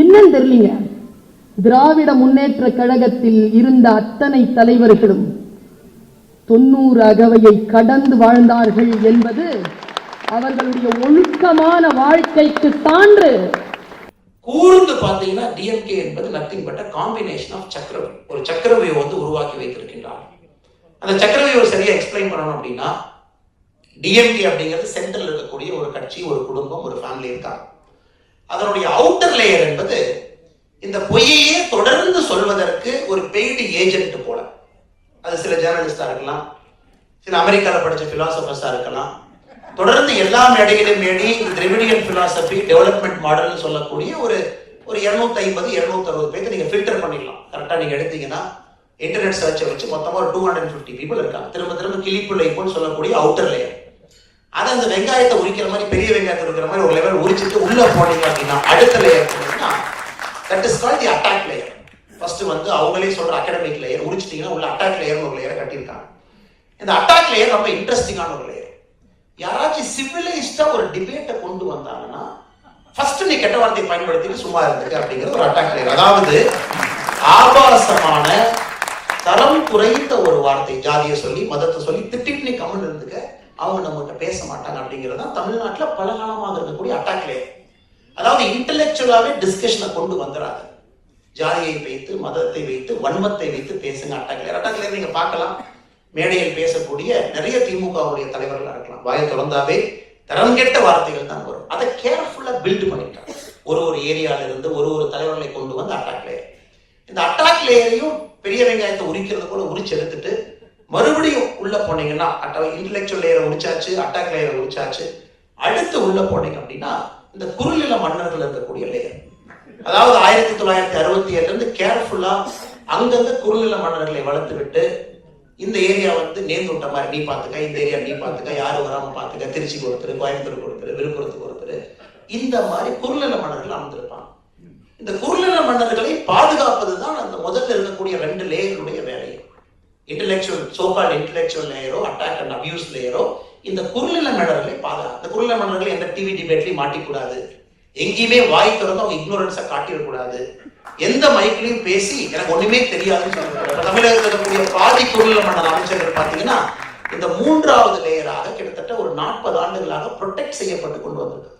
என்னன்னு தெரியலீங்க. திராவிட முன்னேற்ற கழகத்தில் இருந்த அத்தனை தலைவர்களும் தொண்ணூறு அகவையை கடந்து வாழ்ந்தார்கள் என்பது அவர்களுடைய ஒழுக்கமான வாழ்க்கைக்கு சான்று. கூர்ந்து பார்த்தீங்கன்னா டிஎம்கே என்பது நத்திங் பட் காம்பினேஷன் ஆஃப் சக்கரவி ஒரு சக்கரவியை வந்து உருவாக்கி வைத்திருக்கின்றார் அந்த சக்கரவியை சரியா எக்ஸ்பிளைன் பண்ணணும் அப்படின்னா டிஎம்கே அப்படிங்கிறது சென்ட்ரல் இருக்கக்கூடிய ஒரு கட்சி ஒரு குடும்பம் ஒரு ஃபேமிலி இருக்காங்க. அதனுடைய அவுட்டர் லேயர் என்பது இந்த பொய்யையே தொடர்ந்து சொல்வதற்கு ஒரு பெய்டு ஏஜென்ட் போல. அது சில ஜேர்னலிஸ்டா இருக்கலாம். சில அமெரிக்காவில் படிச்ச பிலாசபர்ஸா இருக்கலாம். தொடர்ந்து எல்லா மேடைகளையும் மேடி இந்த திரிவிடியன் பிலாசபி டெவலப்மெண்ட் மாடல்னு சொல்லக்கூடிய ஒரு ஒரு இருநூத்தி ஐம்பது இருநூத்தி அறுபது பேருக்கு நீங்க ஃபில்டர் பண்ணிடலாம். கரெக்டா நீங்க எடுத்தீங்கன்னா இன்டர்நெட் சர்ச்சை வச்சு மொத்தமாக ஒரு டூ ஹண்ட்ரட் ஃபிஃப்டி பீப்புள் இருக்காங்க. திரும்ப திரும்ப கிளிப்புள்ளை போல் சொல்லக்கூடிய அவுட்டர் லேயர் அதை அந்த வெங்காயத்தை உரிக்கிற மாதிரி பெரிய வெங்காயத்தை உரிக்கிற மாதிரி ஒரு லெவல் உரிச்சிட்டு உள்ள போனீங்க அப்படின்னா அடுத்த லேயர் போனீங்கன்னா that is call the attack layer first வந்து அவங்களே சொல்ற அகாடமிக் லேயர் உரிச்சிட்டீங்கன்னா உள்ள அட்டாக் லேயர்னு ஒரு லேயரை கட்டியிருக்காங்க. இந்த அட்டாக் லேயர் ரொம்ப இன்ட்ரெஸ்டிங்கான ஒரு லேயர் யாராச்சும் சிவிலைஸ்டா ஒரு டிபேட்டை கொண்டு வந்தாங்கன்னா ஃபர்ஸ்ட் நீ கெட்ட வார்த்தையை பயன்படுத்திட்டு சும்மா இருந்துட்டு அப்படிங்கிறது ஒரு அட்டாக் லேயர் அதாவது ஆபாசமான தரம் குறைந்த ஒரு வார்த்தை ஜாதியை சொல்லி மதத்தை சொல்லி திட்டிட்டு நீ கமெண்ட் இருந்துக்க அவங்க நம்மகிட்ட பேச மாட்டாங்க அப்படிங்கிறது தான் தமிழ்நாட்டில் பல காலமாக இருக்கக்கூடிய அட்டாக்லே அதாவது இன்டலெக்சுவலாகவே டிஸ்கஷனை கொண்டு வந்துடாது ஜாதியை வைத்து மதத்தை வைத்து வன்மத்தை வைத்து பேசுங்க அட்டாக்லேயர் அட்டாக்லேயர் நீங்கள் பார்க்கலாம். மேடையில் பேசக்கூடிய நிறைய திமுகவுடைய தலைவர்களாக இருக்கலாம். வாயை தொடர்ந்தாவே தரம் கெட்ட வார்த்தைகள் தான் வரும். அதை கேர்ஃபுல்லாக பில்ட் பண்ணிட்டாங்க. ஒரு ஒரு ஏரியால இருந்து ஒரு ஒரு தலைவர்களை கொண்டு வந்து அட்டாக் லேயர் இந்த அட்டாக் லேயரையும் பெரிய வெங்காயத்தை உரிக்கிறது போல உரிச்சு எடுத்துட்டு மறுபடியும் உள்ள போனீங்கன்னா அட்ட இன்டலெக்சுவல் லேயரை முடிச்சாச்சு அட்டாக் லேயரை முடிச்சாச்சு. அடுத்து உள்ள போனீங்க அப்படின்னா இந்த குறுநில மன்னர்கள் இருக்கக்கூடிய லேயர் அதாவது ஆயிரத்தி தொள்ளாயிரத்தி அறுபத்தி ஏழுல இருந்து கேர்ஃபுல்லா அங்கங்க குறுநில மன்னர்களை வளர்த்து விட்டு இந்த ஏரியா வந்து நேர்ந்து விட்ட மாதிரி நீ பாத்துக்க இந்த ஏரியா நீ பாத்துக்க யாரும் வராம பாத்துக்க திருச்சிக்கு ஒருத்தர் கோயம்புத்தூருக்கு ஒருத்தர் விழுப்புரத்துக்கு ஒருத்தர் இந்த மாதிரி குறுநில மன்னர்கள் அமர்ந்திருப்பாங்க. இந்த குறுநில மன்னர்களை பாதுகாப்பது தான் அந்த முதல்ல இருக்கக்கூடிய ரெண்டு லேயருடைய வேலையை. இன்டெலெக்சுவல் சோகால் இன்டெலெக்சுவல் லேயரோ அட்டாக் அண்ட் அபியூஸ் லேயரோ இந்த குறுநில மன்னர்களை பாதுகா இந்த குறுநில மன்னர்களை எந்த டிவி டிபேட்லையும் மாட்டிக்கூடாது. எங்கேயுமே வாய் திறந்து அவங்க இக்னோரன்ஸை காட்டிடக்கூடாது. எந்த மைக்லையும் பேசி எனக்கு ஒண்ணுமே தெரியாதுன்னு சொல்லக்கூடாது தமிழகத்தில் இருக்கக்கூடிய பாதி குறுநில மன்னர் அமைச்சர்கள் பார்த்தீங்கன்னா இந்த மூன்றாவது லேயராக கிட்டத்தட்ட ஒரு நாற்பது ஆண்டுகளாக ப்ரொடெக்ட் செய்யப்பட்டு கொண்டு வந்திருக்கு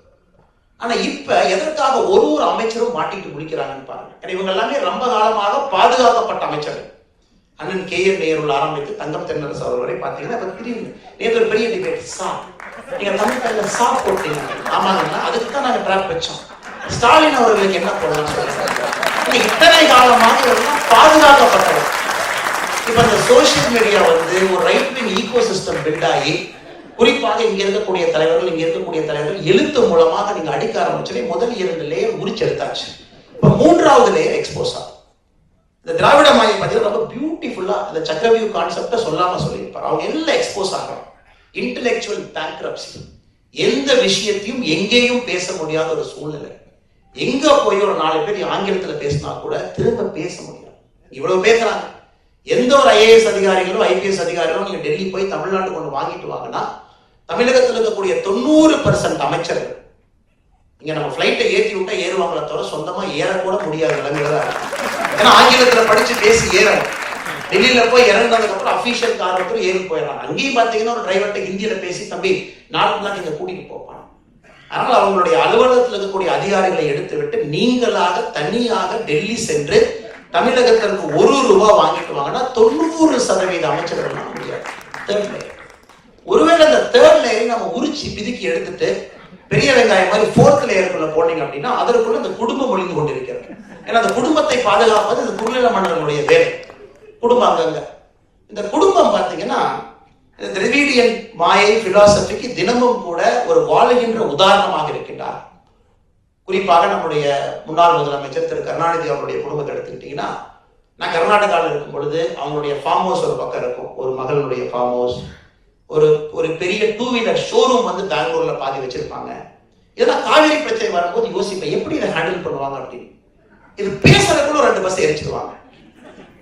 ஆனா இப்ப எதற்காக ஒரு ஒரு அமைச்சரும் மாட்டிட்டு முடிக்கிறாங்கன்னு பாருங்க. இவங்க எல்லாமே ரொம்ப காலமாக பாதுகாக்கப்பட்ட அமைச்சர்கள். அண்ணன் கே என் நேருள் ஆரம்பித்து தங்கம் தென்னரசு அவர் வரை பார்த்தீங்கன்னா இப்ப திடீர்னு நேற்று ஒரு பெரிய டிபேட் சா நீங்க தமிழ் பேர்ல சா போட்டீங்க. ஆமாங்கண்ணா அதுக்கு தான் நாங்க ட்ராப் வச்சோம். ஸ்டாலின் அவர்களுக்கு என்ன போடலாம்? இத்தனை காலமாக இவரெல்லாம் பாதுகாக்கப்பட்டவர். இப்ப இந்த சோசியல் மீடியா வந்து ஒரு right wing ego system build ஆகி குறிப்பாக இங்க இருக்கக்கூடிய தலைவர்கள் இங்க இருக்கக்கூடிய தலைவர்கள் எழுத்து மூலமாக நீங்க அடிக்க ஆரம்பிச்சதே முதல் இரண்டு லேயர் முடிச்செடுத்தாச்சு இப்ப மூன்றாவது லேயர் எக்ஸ்போஸ் ஆகும் இந்த திராவிட மாயை பார்த்தீங்கன்னா ரொம்ப பியூட்டிஃபுல்லா இந்த சக்கரவியூ கான்செப்டை சொல்லாம சொல்லியிருப்பார். அவங்க எல்லாம் எக்ஸ்போஸ் ஆகிறோம் இன்டலெக்சுவல் பேங்க்ரப்சி எந்த விஷயத்தையும் எங்கேயும் பேச முடியாத ஒரு சூழ்நிலை. எங்க போய் ஒரு நாலு பேர் ஆங்கிலத்துல பேசினா கூட திரும்ப பேச முடியாது. இவ்வளவு பேசுறாங்க. எந்த ஒரு ஐஏஎஸ் அதிகாரிகளும் ஐபிஎஸ் அதிகாரிகளோ நீங்க டெல்லி போய் தமிழ்நாட்டு கொண்டு வாங்கிட்டு வாங்கன்னா தமிழகத்தில் இருக்கக்கூடிய தொண்ணூறு பர்சன்ட் அமைச்சர்கள் இங்க நம்ம ஃபிளைட்டை ஏற்றி விட்டா ஏறுவாங்களே தவிர சொந்தமா ஏறக்கூட முடியாது நிலைமையில தான் ஏன்னா ஆங்கிலத்துல படிச்சு பேசி ஏறணும். டெல்லியில போய் இறந்ததுக்கப்புறம் அப்புறம் அபிஷியல் கார் ஒருத்தர் ஏறி போயிடலாம். அங்கேயும் பாத்தீங்கன்னா ஒரு டிரைவர்கிட்ட ஹிந்தியில பேசி தம்பி நாட்டுலாம் நீங்க கூட்டிட்டு போப்பாங்க அதனால அவங்களுடைய அலுவலகத்தில் இருக்கக்கூடிய அதிகாரிகளை எடுத்து விட்டு நீங்களாக தனியாக டெல்லி சென்று தமிழகத்திற்கு ஒரு ரூபாய் வாங்கிட்டு வாங்கன்னா தொண்ணூறு சதவீத அமைச்சர்கள் முடியாது. தேர்ட் லேயர் ஒருவேளை அந்த தேர்ட் லேயரை நம்ம உரிச்சு பிதுக்கி எடுத்துட்டு பெரிய வெங்காயம் மாதிரி ஃபோர்த் லேயருக்குள்ள போனீங்க அப்படின்னா அதற்குள்ள இந்த குடும்பம் ஒளிந்து கொண்டிருக்கிறது. ஏன்னா அந்த குடும்பத்தை பாதுகாப்பது இந்த குறுநில மன்னர்களுடைய வேலை. குடும்பம் அங்கங்க. இந்த குடும்பம் பார்த்தீங்கன்னா இந்த திராவிடியன் மாயை பிலாசபிக்கு தினமும் கூட ஒரு வாழுகின்ற உதாரணமாக இருக்கின்றார். குறிப்பாக நம்முடைய முன்னாள் முதலமைச்சர் திரு கருணாநிதி அவருடைய குடும்பத்தை எடுத்துக்கிட்டீங்கன்னா நான் கர்நாடகாவில் இருக்கும் பொழுது அவங்களுடைய ஃபார்ம் ஹவுஸ் ஒரு பக்கம் இருக்கும். ஒரு மகளுடைய ஃபார்ம் ஹவுஸ் ஒரு ஒரு பெரிய டூ வீலர் ஷோரூம் வந்து பெங்களூர்ல பாதி வச்சிருப்பாங்க. இதெல்லாம் காவேரி பிரச்சனை வரும்போது யோசிப்பேன் எப்படி இதை ஹேண்டில் பண்ணுவாங்க அப்படின்னு. இது பேசுறதுக்குள்ள ரெண்டு பஸ் எரிச்சிருவாங்க.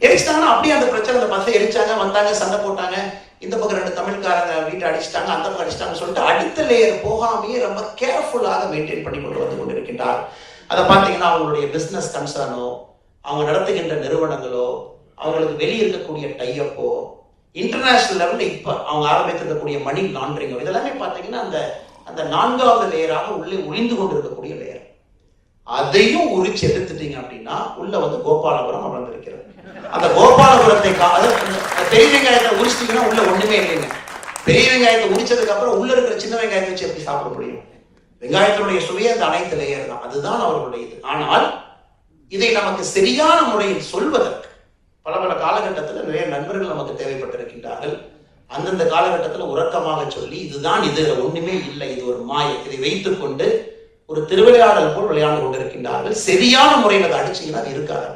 எரிச்சிட்டாங்கன்னா அப்படியே அந்த பிரச்சனை அந்த பஸ்ஸை எரிச்சாங்க வந்தாங்க சண்டை போட்டாங்க. இந்த பக்கம் ரெண்டு தமிழ்காரங்க வீட்டை அடிச்சிட்டாங்க அந்த பக்கம் அடிச்சிட்டாங்கன்னு சொல்லிட்டு அடுத்த லேயர் போகாமையே ரொம்ப கேர்ஃபுல்லாக மெயின்டைன் பண்ணி கொண்டு வந்து கொண்டிருக்கின்றார். அதை பார்த்தீங்கன்னா அவங்களுடைய பிஸ்னஸ் கன்சர்னோ அவங்க நடத்துகின்ற நிறுவனங்களோ அவங்களுக்கு வெளியே இருக்கக்கூடிய டையப்போ இன்டர்நேஷனல் லெவலில் இப்போ அவங்க ஆரம்பித்திருக்கக்கூடிய மணி லாண்ட்ரிங் இதெல்லாமே பார்த்தீங்கன்னா அந்த அந்த நான்காவது லேயராக உள்ளே ஒளிந்து கொண்டிருக்கக்கூடிய லேயர் அதையும் உரிச்சு எடுத்துட்டீங்க அப்படின்னா உள்ள வந்து கோபாலபுரம் அமர்ந்திருக்கிறது. அந்த கோபாலபுரத்தை அந்த பெரிய வெங்காயத்தை உரிச்சிட்டீங்கன்னா உள்ள ஒண்ணுமே இல்லைங்க. பெரிய வெங்காயத்தை உரிச்சதுக்கு அப்புறம் உள்ள இருக்கிற சின்ன வெங்காயத்தை வச்சு எப்படி சாப்பிட முடியும்? வெங்காயத்தினுடைய சுவையை அந்த அனைத்து லேயர் தான். அதுதான் அவர்களுடைய இது ஆனால் இதை நமக்கு சரியான முறையில் சொல்வதற்கு பல பல காலகட்டத்தில் நிறைய நண்பர்கள் நமக்கு தேவைப்பட்டிருக்கின்றார்கள். அந்தந்த காலகட்டத்தில் உறக்கமாக சொல்லி இதுதான் இது ஒன்றுமே இல்லை இது ஒரு மாயை. இதை வைத்துக்கொண்டு ஒரு திருவிளையாடல் போல் விளையாண்டு கொண்டிருக்கின்றார்கள். சரியான முறையில் அதை அடிச்சீங்கன்னா அது இருக்காது.